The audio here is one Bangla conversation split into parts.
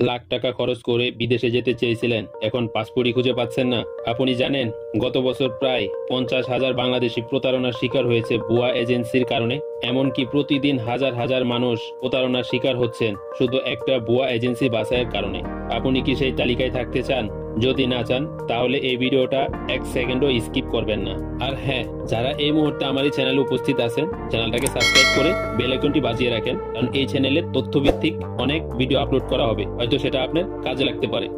লাখ টাকা খরচ করে বিদেশে যেতে চেয়েছিলেন। এখন পাসপোর্টই খুঁজে পাচ্ছেন না। আপনি জানেন, গত বছর প্রায় পঞ্চাশ হাজার বাংলাদেশি প্রতারণার শিকার হয়েছে বুয়া এজেন্সির কারণে, এমনকি প্রতিদিন হাজার হাজার মানুষ প্রতারণার শিকার হচ্ছেন শুধু একটা বুয়া এজেন্সি বাছাইয়ের কারণে। আপনি কি সেই তালিকায় থাকতে চান? যদি না চান, তাহলে এই ভিডিওটা এক সেকেন্ডও স্কিপ করবেন না। আর হ্যাঁ যারা এই মুহূর্তে আমার এই চ্যানেলে উপস্থিত আছেন, চ্যানেলটাকে সাবস্ক্রাইব করে বেল আইকনটি বাজিয়ে রাখেন, কারণ এই চ্যানেলে তথ্যভিত্তিক অনেক ভিডিও আপলোড করা হবে। হয়তো সেটা আপনার কাজে লাগতে পারে।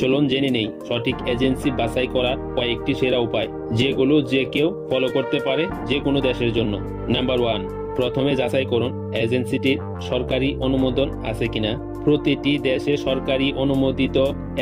চলুন জেনে নেই, সঠিক এজেন্সি বাছাই করার কয়েকটি সেরা উপায়, যেগুলো যে কেউ ফলো করতে পারে যে কোনো দেশের জন্য। নাম্বার ওয়ান প্রথমে যাচাই করুন, এজেন্সিটির সরকারি অনুমোদন আছে কিনা। প্রতিটি দেশে সরকারি অনুমোদিত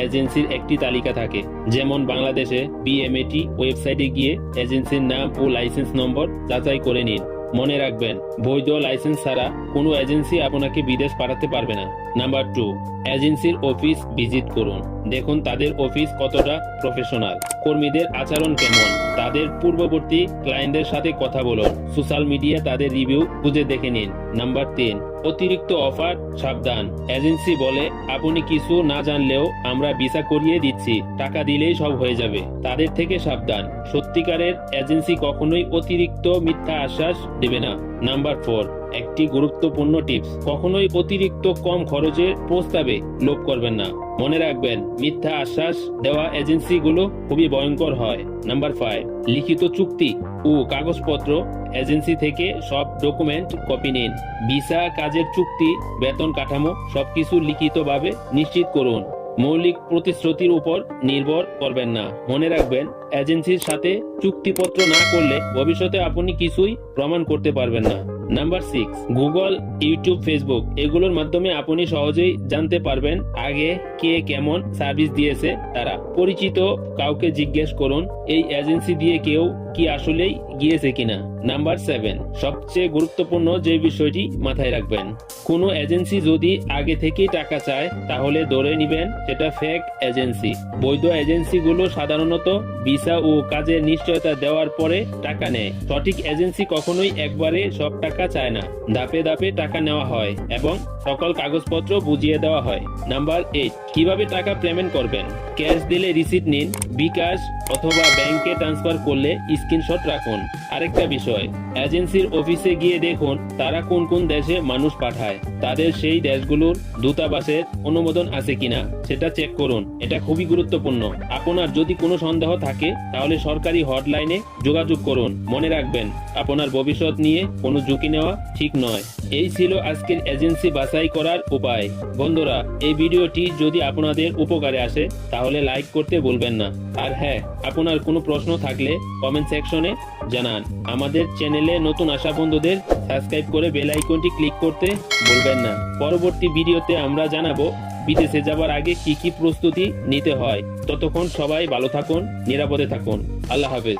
এজেন্সির একটি তালিকা থাকে, যেমন বাংলাদেশে বিএমএটি ওয়েবসাইটে গিয়ে এজেন্সির নাম ও লাইসেন্স নম্বর যাচাই করে নিন। মনে রাখবেন, বৈধ লাইসেন্স ছাড়া কোনো এজেন্সি আপনাকে বিদেশ পাঠাতে পারবে না। নাম্বার টু এজেন্সির অফিস ভিজিট করুন। দেখুন তাদের অফিস কতটা প্রফেশনাল। কর্মীদের আচরণ কেমন, তাদের পূর্ববর্তী ক্লায়েন্টদের সাথে কথা বলুন। সোশ্যাল মিডিয়া তাদের রিভিউ খুঁজে দেখে নিন। নাম্বার তিন, অতিরিক্ত অফার, সাবধান। এজেন্সি বলে, আপনি কিছু না জানলেও আমরা ভিসা করিয়ে দিচ্ছি। টাকা দিলেই সব হয়ে যাবে। তাদের থেকে সাবধান। সত্যিকারের এজেন্সি কখনোই অতিরিক্ত মিথ্যা আশ্বাস দেবে না। নাম্বার ফোর একটি গুরুত্বপূর্ণ টিপস কখনোই অতিরিক্ত কম খরচের প্রস্তাবে লোভ করবেন না। মনে রাখবেন, মিথ্যা আশ্বাস দেওয়া এজেন্সিগুলো খুবই ভয়ঙ্কর হয়। নাম্বার ফাইভ লিখিত চুক্তি ও কাগজপত্র এজেন্সি থেকে সব ডকুমেন্ট কপি নিন। ভিসা, কাজের চুক্তি, বেতন কাঠামো সবকিছু লিখিতভাবে নিশ্চিত করুন। মৌলিক প্রতিশ্রুতির উপর নির্ভর করবেন না। মনে রাখবেন, এজেন্সির সাথে চুক্তিপত্র না করলে ভবিষ্যতে আপনি কিছুই প্রমাণ করতে পারবেন না। Number six, Google, YouTube, Facebook, এগুলোর মাধ্যমে আপনি সহজেই জানতে পারবেন আগে কে কেমন সার্ভিস দিয়েছে তারা। পরিচিত কাউকে জিজ্ঞেস করুন, এই এজেন্সি দিয়ে কেউ কি আসলেই গিয়েছে কিনা? নাম্বার সেভেন সবচেয়ে গুরুত্বপূর্ণ যে বিষয়টি মাথায় রাখবেন। কোনো এজেন্সি যদি আগে থেকেই টাকা চায়, তাহলে ধরে নিবেন সেটা ফেক এজেন্সি বৈধ এজেন্সিগুলো সাধারণত ভিসা ও কাজের নিশ্চয়তা দেওয়ার পরে টাকা নেয়। সঠিক এজেন্সি কখনোই একবারে সব টাকা চায় না। ধাপে ধাপে টাকা নেওয়া হয় এবং সকল কাগজপত্র বুঝিয়ে দেওয়া হয়। নাম্বার এইট কীভাবে টাকা পেমেন্ট করবেন? ক্যাশ দিলে রিসিট নিন বিকাশ অথবা ব্যাংকে ট্রান্সফার করলে স্ক্রিনশট রাখুন। আরেকটা বিষয় এজেন্সির অফিসে গিয়ে দেখুন তারা কোন কোন দেশে মানুষ পাঠায়। তাদের সেই দেশগুলোর দূতাবাসের অনুমোদন আছে কিনা, সেটা চেক করুন। এটা খুবই গুরুত্বপূর্ণ। আপনার যদি কোনো সন্দেহ থাকে, তাহলে সরকারি হটলাইনে যোগাযোগ করুন। মনে রাখবেন, আপনার ভবিষ্যৎ নিয়ে কোনো ঝুঁকি নেওয়া ঠিক নয়। এই ছিল আজকের এজেন্সি বাছাই করার উপায়। বন্ধুরা, এই ভিডিওটি যদি আপনাদের উপকারে আসে, তাহলে লাইক করতে ভুলবেন না। আর হ্যাঁ আপনার কোনো প্রশ্ন থাকলে কমেন্ট সেকশনে জানান। আমাদের চ্যানেলে নতুন আসা বন্ধুদের সাবস্ক্রাইব করে বেল আইকনটি ক্লিক করতে ভুলবেন না। পরবর্তী ভিডিওতে আমরা জানাব, বিদেশে যাবার আগে কি কি প্রস্তুতি নিতে হয়। ততক্ষণ সবাই ভালো থাকুন, নিরাপদে থাকুন। আল্লাহ হাফেজ।